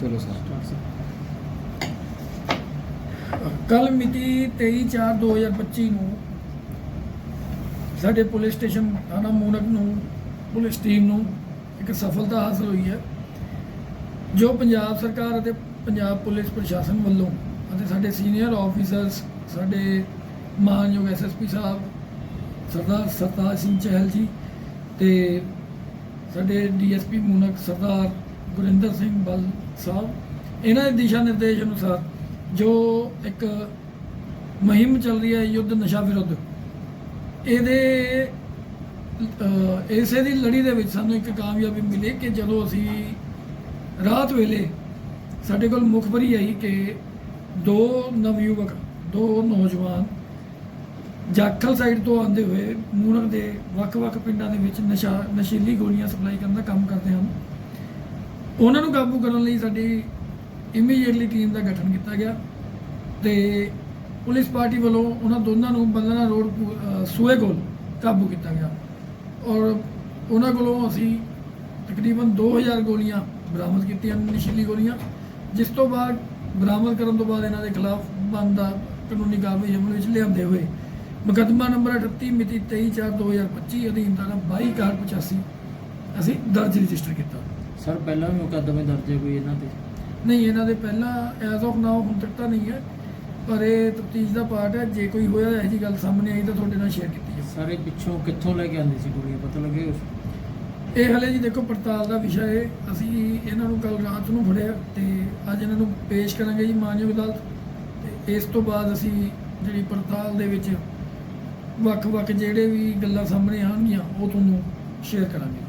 ਚਲੋ ਕੱਲ ਮਿਤੀ 23/4/2025 ਨੂੰ ਸਾਡੇ ਪੁਲਿਸ ਸਟੇਸ਼ਨ ਥਾਣਾ ਮੂਨਕ ਨੂੰ, ਪੁਲਿਸ ਟੀਮ ਨੂੰ ਇੱਕ ਸਫਲਤਾ ਹਾਸਲ ਹੋਈ ਹੈ, ਜੋ ਪੰਜਾਬ ਸਰਕਾਰ ਅਤੇ ਪੰਜਾਬ ਪੁਲਿਸ ਪ੍ਰਸ਼ਾਸਨ ਵੱਲੋਂ ਅਤੇ ਸਾਡੇ ਸੀਨੀਅਰ ਆਫੀਸਰਸ, ਸਾਡੇ ਮਾਨਯੋਗ ਐਸਐਸਪੀ ਸਾਹਿਬ, ਸਰਦਾਰ ਸਰਤਾਜ ਸਿੰਘ ਚਹਿਲ ਜੀ ਤੇ ਸਾਡੇ ਡੀਐਸਪੀ ਮੂਨਕ ਸਰਦਾਰ ਗੁਰਿੰਦਰ ਸਿੰਘ ਬਲ ਸਾਹਿਬ, ਇਹਨਾਂ ਦੇ ਦਿਸ਼ਾ ਨਿਰਦੇਸ਼ ਅਨੁਸਾਰ ਜੋ ਇੱਕ ਮੁਹਿੰਮ ਚੱਲ ਰਹੀ ਹੈ ਯੁੱਧ ਨਸ਼ਾ ਵਿਰੁੱਧ, ਇਹਦੇ ਇਸੇ ਦੀ ਲੜੀ ਦੇ ਵਿੱਚ ਸਾਨੂੰ ਇੱਕ ਕਾਮਯਾਬੀ ਮਿਲੀ ਕਿ ਜਦੋਂ ਅਸੀਂ ਰਾਤ ਵੇਲੇ ਸਾਡੇ ਕੋਲ ਮੁਖਬਰੀ ਆਈ ਕਿ ਦੋ ਨਵਯੁਵਕ, ਦੋ ਨੌਜਵਾਨ ਜਾਖਲ ਸਾਈਡ ਤੋਂ ਆਉਂਦੇ ਹੋਏ ਮੂਨਕ ਦੇ ਵੱਖ-ਵੱਖ ਪਿੰਡਾਂ ਦੇ ਵਿੱਚ ਨਸ਼ਾ, ਨਸ਼ੀਲੀ ਗੋਲੀਆਂ ਸਪਲਾਈ ਕਰਨ ਦਾ ਕੰਮ ਕਰਦੇ ਹਨ। ਉਹਨਾਂ ਨੂੰ ਕਾਬੂ ਕਰਨ ਲਈ ਸਾਡੀ ਇਮੀਡੀਏਟਲੀ ਟੀਮ ਦਾ ਗਠਨ ਕੀਤਾ ਗਿਆ ਤੇ ਪੁਲਿਸ ਪਾਰਟੀ ਵੱਲੋਂ ਉਹਨਾਂ ਦੋਨਾਂ ਨੂੰ ਬੰਦਨਾ ਰੋਡ ਸੂਏ ਕੋਲ ਕਾਬੂ ਕੀਤਾ ਗਿਆ ਔਰ ਉਹਨਾਂ ਕੋਲੋਂ ਅਸੀਂ ਤਕਰੀਬਨ 2000 ਗੋਲੀਆਂ ਬਰਾਮਦ ਕੀਤੀਆਂ ਨਸ਼ੀਲੀ ਗੋਲੀਆਂ। ਜਿਸ ਤੋਂ ਬਾਅਦ ਬਰਾਮਦ ਕਰਨ ਤੋਂ ਬਾਅਦ ਇਹਨਾਂ ਦੇ ਖਿਲਾਫ ਬਣਦਾ ਕਾਨੂੰਨੀ ਕਾਰਵਾਈ ਅਮਲ ਵਿੱਚ ਲਿਆਂਦੇ ਹੋਏ ਮੁਕੱਦਮਾ ਨੰਬਰ 38 ਮਿਤੀ 23/4/2025 ਅਧੀਨ ਧਾਰਾ 22/85 ਅਸੀਂ ਦਰਜ ਰਜਿਸਟਰ ਕੀਤਾ। ਸਰ ਪਹਿਲਾਂ ਵੀ ਮੁਕੱਦਮੇ ਦਰਜ ਕੋਈ ਇਹਨਾਂ ਤੇ? ਨਹੀਂ ਇਹਨਾਂ ਦੇ ਪਹਿਲਾਂ ਐਜ਼ ਆਫ ਨਾਓ ਹੁਣ ਤੱਕ ਤਾਂ ਨਹੀਂ ਹੈ ਪਰ ਇਹ ਤਫਤੀਸ਼ ਦਾ ਪਾਰਟ ਹੈ ਜੇ ਕੋਈ ਹੋਇਆ ਇਹੋ ਜੀ ਗੱਲ ਸਾਹਮਣੇ ਆਈ ਤਾਂ ਤੁਹਾਡੇ ਨਾਲ ਸ਼ੇਅਰ ਕੀਤੀ ਜਾਊ। ਸਾਰੇ ਪਿੱਛੋਂ ਕਿੱਥੋਂ ਲੈ ਕੇ ਆਉਂਦੇ ਸੀ ਕੁੜੀਆਂ? ਪਤਾ ਲੱਗੇ ਉਸ ਇਹ ਹਲੇ ਜੀ ਦੇਖੋ ਪੜਤਾਲ ਦਾ ਵਿਸ਼ਾ ਹੈ। ਅਸੀਂ ਇਹਨਾਂ ਨੂੰ ਕੱਲ ਰਾਤ ਨੂੰ ਫੜਿਆ ਤੇ ਅੱਜ ਇਹਨਾਂ ਨੂੰ ਪੇਸ਼ ਕਰਾਂਗੇ ਜੀ ਮਾਨਯੋਗ ਅਦਾਲਤ। ਤੇ ਇਸ ਤੋਂ ਬਾਅਦ ਅਸੀਂ ਜਿਹੜੀ ਪੜਤਾਲ ਦੇ ਵਿੱਚ ਵੱਖ-ਵੱਖ ਜਿਹੜੇ ਵੀ ਗੱਲਾਂ ਸਾਹਮਣੇ ਆਉਣਗੀਆਂ ਉਹ ਤੁਹਾਨੂੰ ਸ਼ੇਅਰ ਕਰਾਂਗੇ।